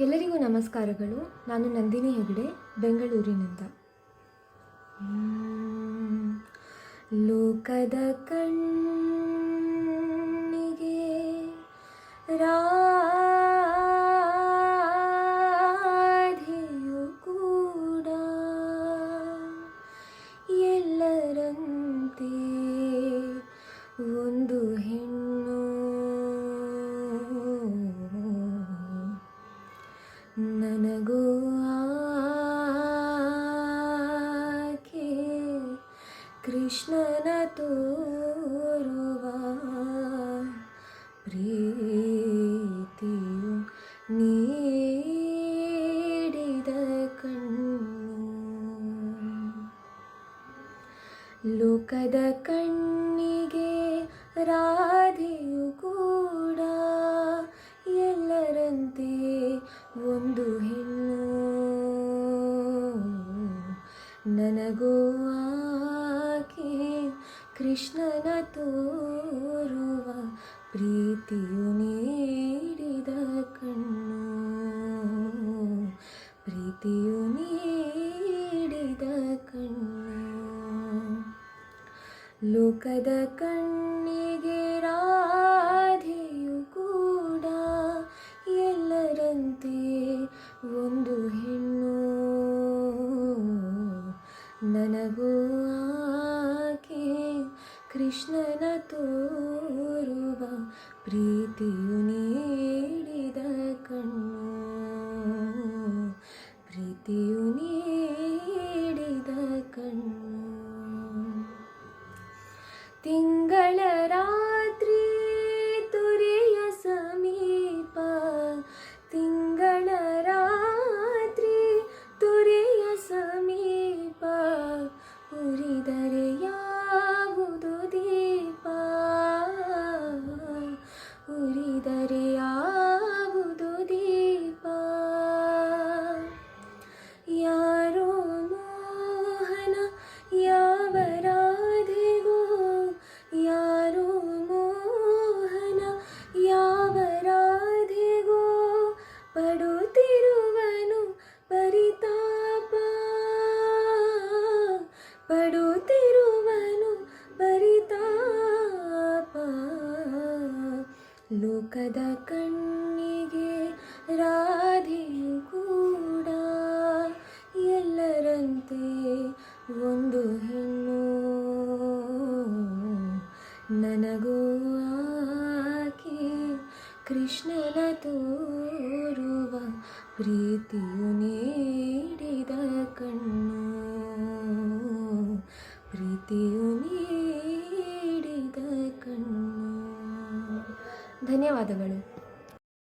ಎಲ್ಲರಿಗೂ ನಮಸ್ಕಾರಗಳು. ನಾನು ನಂದಿನಿ ಹೆಗಡೆ ಬೆಂಗಳೂರಿನಿಂದ. ಲೋಕದ ಕಣ್ಣಿಗೆ ನನಗೂ ಆಕೆ ಕೃಷ್ಣನ ತೋರುವ ಪ್ರೀತಿಯು ನೀಡಿದ ಕಣ್ಣು ಲೋಕದ ಕಣ್ಣಿಗೆ ರಾಧೆಯು ನನಗೂ ಆಕೆ ಕೃಷ್ಣನ ತೋರುವ ಪ್ರೀತಿಯು ನೀಡಿದ ಕಣ್ಣು. ಪ್ರೀತಿಯು ನೀಡಿದ ಕಣ್ಣು. ಲೋಕದ ಕಣ್ಣಿಗೆ ಕೃಷ್ಣನ ತೋರುವ ಪ್ರೀತಿಯು ನೀಡಿದ ಕಣ್ಣು ಪ್ರೀತಿಯು ನೀಡಿದ ಕಣ್ಣು ತಿಂಗಳ ಲೋಕದ ಕಣ್ಣಿಗೆ ರಾಧೆಯು ಕೂಡ. ಎಲ್ಲರಂತೆ ಒಂದು ಹೆಣ್ಣು. ನನಗೂ ಆಕೆ ಕೃಷ್ಣನ ತೋರುವ ಪ್ರೀತಿಯು ನೀಡಿದ ಧನ್ಯವಾದಗಳು.